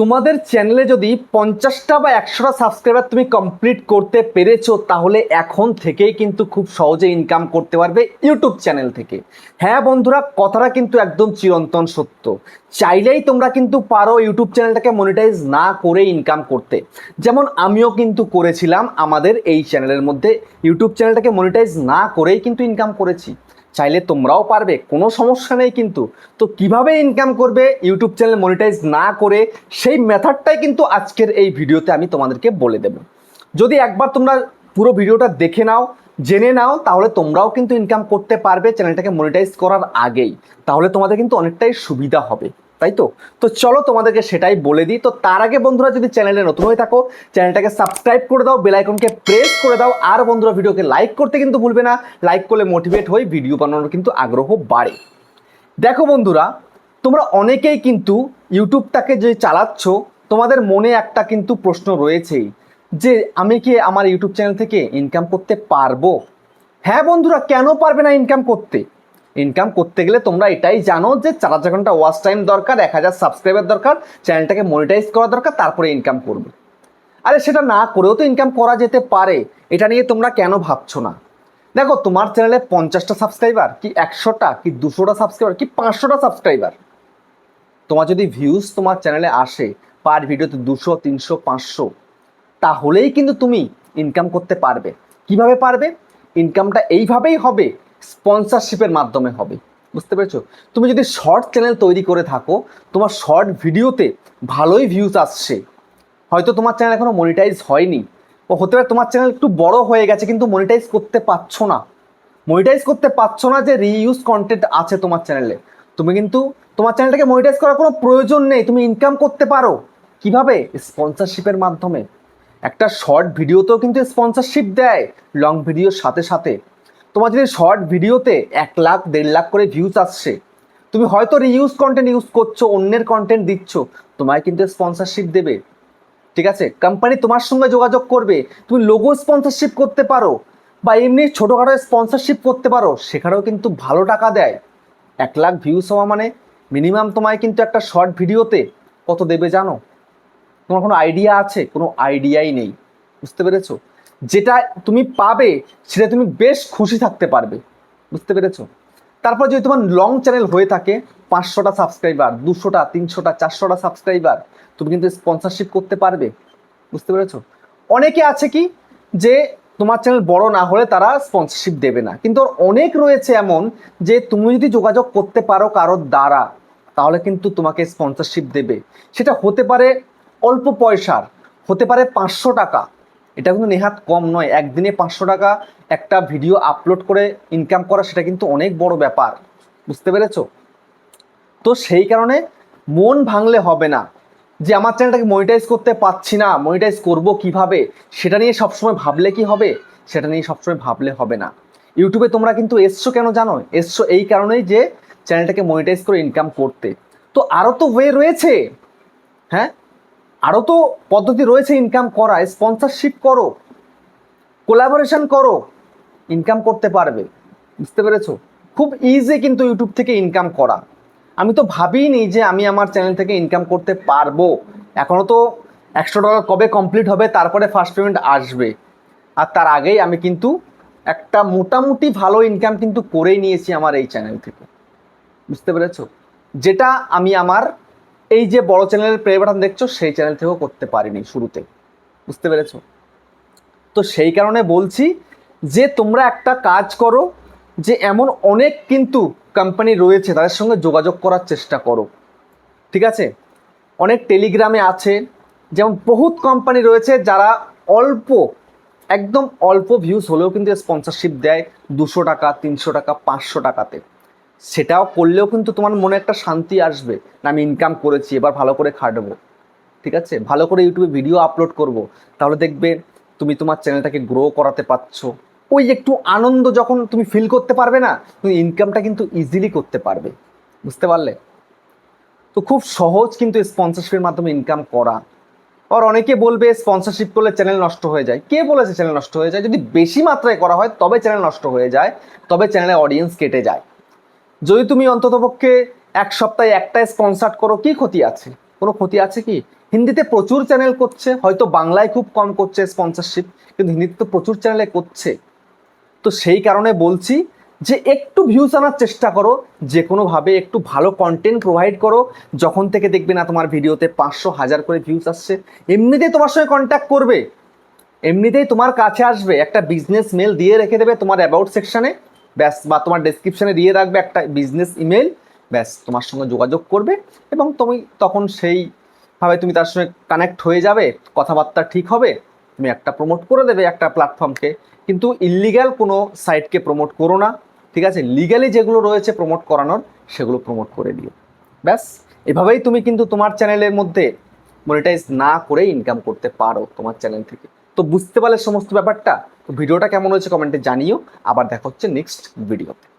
তোমাদের চ্যানেলে যদি পঞ্চাশটা বা একশোটা সাবস্ক্রাইবার তুমি কমপ্লিট করতে পেরেছ, তাহলে এখন থেকেই কিন্তু খুব সহজে ইনকাম করতে পারবে ইউটিউব চ্যানেল থেকে। হ্যাঁ বন্ধুরা, কথাটা কিন্তু একদম চিরন্তন সত্য। চাইলেই তোমরা কিন্তু পারো ইউটিউব চ্যানেলটাকে মনিটাইজ না করে ইনকাম করতে। যেমন আমিও কিন্তু করেছিলাম আমাদের এই চ্যানেলের মধ্যে। ইউটিউব চ্যানেলটাকে মনিটাইজ না করেই কিন্তু ইনকাম করেছি। চাইলে তোমরাও পারবে, কোনো সমস্যা নেই কিন্তু। তো কীভাবে ইনকাম করবে ইউটিউব চ্যানেল মনিটাইজ না করে, সেই মেথডটাই কিন্তু আজকের এই ভিডিওতে আমি তোমাদেরকে বলে দেব। যদি একবার তোমরা পুরো ভিডিওটা দেখে নাও, জেনে নাও, তাহলে তোমরাও কিন্তু ইনকাম করতে পারবে চ্যানেলটাকে মনিটাইজ করার আগেই। তাহলে তোমাদের কিন্তু অনেকটাই সুবিধা হবে। তাই তো? তো চলো তোমাদেরকে সেটাই বলে দিই। তো তার আগে বন্ধুরা যদি চ্যানেলে নতুন হয়ে থাকো, চ্যানেলটাকে সাবস্ক্রাইব করে দাও বেলাইকনকে প্রেস করে দাও, আর বন্ধুরা ভিডিওকে লাইক করতে কিন্তু ভুলবে না। লাইক করলে মোটিভেট হয়ে ভিডিও বানানোর কিন্তু আগ্রহ বাড়ে। দেখো বন্ধুরা, তোমরা অনেকেই কিন্তু ইউটিউবটাকে যে চালাচ্ছ, তোমাদের মনে একটা কিন্তু প্রশ্ন রয়েছেই, যে আমি কি আমার ইউটিউব চ্যানেল থেকে ইনকাম করতে পারব? হ্যাঁ বন্ধুরা, কেন পারবে না ইনকাম করতে? ইনকাম করতে গেলে তোমরা এটাই জানো যে চার হাজার ঘণ্টা ওয়াচ টাইম দরকার, এক হাজার সাবস্ক্রাইবার দরকার চ্যানেলটাকে মনিটাইজ করা দরকার, তারপরে ইনকাম করবে। আরে সেটা না করেও তো ইনকাম করা যেতে পারে। এটা নিয়ে তোমরা কেন ভাবছ না? দেখো, তোমার চ্যানেলে পঞ্চাশটা সাবস্ক্রাইবার কি একশোটা, কি দুশোটা সাবস্ক্রাইবার কি পাঁচশোটা সাবস্ক্রাইবার তোমার যদি ভিউজ তোমার চ্যানেলে আসে পার ভিডিওতে দুশো, তিনশো, পাঁচশো, তাহলেই কিন্তু তুমি ইনকাম করতে পারবে। কীভাবে পারবে? ইনকামটা এইভাবেই হবে স্পন্সরশিপের মাধ্যমে হবে। বুঝতে পেরেছ? তুমি যদি শর্ট চ্যানেল তৈরি করে থাকো, তোমার শর্ট ভিডিওতে ভালোই ভিউজ আসছে। হয়তো তোমার চ্যানেল এখনও মনিটাইজ হয়নি। ও, হতে পারে তোমার চ্যানেল একটু বড় হয়ে গেছে, কিন্তু মনিটাইজ করতে পারছ না। মনিটাইজ করতে পারছ না যে রিইউজ কন্টেন্ট আছে তোমার চ্যানেলে তুমি কিন্তু তোমার চ্যানেলটাকে মনিটাইজ করার কোনো প্রয়োজন নেই। তুমি ইনকাম করতে পারো। কীভাবে? স্পন্সরশিপের মাধ্যমে। একটা শর্ট ভিডিওতেও কিন্তু স্পন্সরশিপ দেয়। লং ভিডিওর সাথে সাথে। তোমার যদি শর্ট ভিডিওতে এক লাখ, দেড় লাখ করে ভিউজ আসছে, তুমি হয়তো রিইউজ কন্টেন্ট ইউজ করছ, অন্যের কন্টেন্ট দিচ্ছ, তোমায় কিন্তু স্পন্সরশিপ দেবে। ঠিক আছে? কোম্পানি তোমার সঙ্গে যোগাযোগ করবে, তুমি লোগো স্পন্সরশিপ করতে পারো, বা এমনি ছোটোখাটো স্পন্সরশিপ করতে পারো, সেখানেও কিন্তু ভালো টাকা দেয়। এক লাখ ভিউজ হওয়া মানে মিনিমাম তোমায় কিন্তু একটা শর্ট ভিডিওতে কত দেবে জানো? তোমার কোনো আইডিয়া আছে? কোনো আইডিয়াই নেই। বুঝতে পেরেছ? যেটা তুমি পাবে, সেটা তুমি বেশ খুশি থাকতে পারবে। বুঝতে পেরেছ? তারপর যদি তোমার লং চ্যানেল হয়ে থাকে, পাঁচশোটা সাবস্ক্রাইবার দুশোটা, তিনশোটা, চারশোটা সাবস্ক্রাইবার তুমি কিন্তু স্পন্সরশিপ করতে পারবে। বুঝতে পেরেছ? অনেকে আছে কি, যে তোমার চ্যানেল বড় না হলে তারা স্পন্সরশিপ দেবে না। কিন্তু অনেক রয়েছে এমন, যে তুমি যদি যোগাযোগ করতে পারো কারোর দ্বারা, তাহলে কিন্তু তোমাকে স্পন্সরশিপ দেবে। সেটা হতে পারে অল্প পয়সার, হতে পারে পাঁচশো টাকা এটা কিন্তু নেহাত কম নয়। একদিনে পাঁচশো টাকা একটা ভিডিও আপলোড করে ইনকাম করা সেটা কিন্তু অনেক বড় ব্যাপার। বুঝতে পেরেছ? তো সেই কারণে মন ভাঙলে হবে না। যে আমার চ্যানেলটাকে মনিটাইজ করতে পারছি না মনিটাইজ করব কীভাবে, সেটা নিয়ে সবসময় ভাবলে কি হবে? সেটা নিয়ে সবসময় ভাবলে হবে না। ইউটিউবে তোমরা কিন্তু এসছো কেন জানো? এসছো এই কারণেই যে চ্যানেলটাকে মনিটাইজ করে ইনকাম করতে। তো আরও তো ওয়ে রয়েছে। হ্যাঁ? আরও তো পদ্ধতি রয়েছে ইনকাম করা স্পন্সরশিপ করো কোলাবোরেশন করো ইনকাম করতে পারবে। বুঝতে পেরেছ? খুব ইজি কিন্তু ইউটিউব থেকে ইনকাম করা। আমি তো ভাবিনি যে আমি আমার চ্যানেল থেকে ইনকাম করতে পারব। এখনও তো একশো টাকা কবে কমপ্লিট হবে, তারপরে ফার্স্ট পেমেন্ট আসবে। আর তার আগেই আমি কিন্তু একটা মোটামুটি ভালো ইনকাম কিন্তু করেই নিয়েছি আমার এই চ্যানেল থেকে। বুঝতে পেরেছ? যেটা আমি আমার এই যে বড় চ্যানেলের প্লে বাটন দেখছ, সেই চ্যানেল থেকেও করতে পারিনি শুরুতে। বুঝতে পেরেছ? তো সেই কারণে বলছি যে, তোমরা একটা কাজ করো যে, এমন অনেক কিন্তু কোম্পানি রয়েছে, তাদের সঙ্গে যোগাযোগ করার চেষ্টা করো। ঠিক আছে? অনেক টেলিগ্রামে আছে, যেমন বহুত কোম্পানি রয়েছে যারা অল্প, একদম অল্প ভিউজ হলেও কিন্তু স্পন্সরশিপ দেয় দুশো টাকা, তিনশো টাকা, পাঁচশো টাকাতে। সেটাও করলেও কিন্তু তোমার মনে একটা শান্তি আসবে না, আমি ইনকাম করেছি, এবার ভালো করে খাটবো। ঠিক আছে? ভালো করে ইউটিউবে ভিডিও আপলোড করব। তাহলে দেখবে তুমি তোমার চ্যানেলটাকে গ্রো করাতে পারছ। ওই একটু আনন্দ যখন তুমি ফিল করতে পারবে না, তুমি ইনকামটা কিন্তু ইজিলি করতে পারবে। বুঝতে পারলে? তো খুব সহজ কিন্তু স্পন্সরশিপের মাধ্যমে ইনকাম করা। আর অনেকে বলবে স্পন্সরশিপ করলে চ্যানেল নষ্ট হয়ে যায়। কে বলেছে চ্যানেল নষ্ট হয়ে যায়? যদি বেশি মাত্রায় করা হয়, তবে চ্যানেল নষ্ট হয়ে যায়, তবে চ্যানেলে অডিয়েন্স কেটে যায়। যদি তুমি অন্ততপক্ষে এক সপ্তাহে একটা স্পন্সার করো, কি ক্ষতি আছে? কোনো ক্ষতি আছে কি? হিন্দিতে প্রচুর চ্যানেল করছে, হয়তো বাংলায় খুব কম করছে স্পন্সরশিপ কিন্তু হিন্দিতে তো প্রচুর চ্যানেলে করছে। তো সেই কারণে বলছি যে একটু ভিউজ আনার চেষ্টা করো যে কোনোভাবে একটু ভালো কন্টেন্ট প্রোভাইড করো। যখন থেকে দেখবে না তোমার ভিডিওতে পাঁচশো, হাজার করে ভিউজ আসছে, এমনিতেই তোমার সঙ্গে কন্ট্যাক্ট করবে। এমনিতেই তোমার কাছে আসবে, একটা বিজনেস মেল দিয়ে রেখে দেবে তোমার অ্যাবাউট সেকশনে ব্যাস, বা তোমার ডেসক্রিপশনে দিয়ে রাখবে একটা বিজনেস ইমেল ব্যাস, তোমার সঙ্গে যোগাযোগ করবে এবং তুমি তখন সেইভাবে তুমি তার সঙ্গে কানেক্ট হয়ে যাবে, কথাবার্তা ঠিক হবে, তুমি একটা প্রমোট করে দেবে একটা প্ল্যাটফর্মকে কিন্তু ইলিগ্যাল কোনো সাইটকে প্রমোট করো না, ঠিক আছে? লিগ্যালি যেগুলো রয়েছে প্রমোট করানোর, সেগুলো প্রমোট করে দিও। ব্যাস, এভাবেই তুমি কিন্তু তোমার চ্যানেলের মধ্যে মনিটাইজ না করে ইনকাম করতে পারো তোমার চ্যানেল থেকে। তো বুঝতে পারলে সমস্ত ব্যাপারটা। ভিডিওটা কেমন হয়েছে কমেন্টে জানিও। আবার দেখা হচ্ছে নেক্সট ভিডিওতে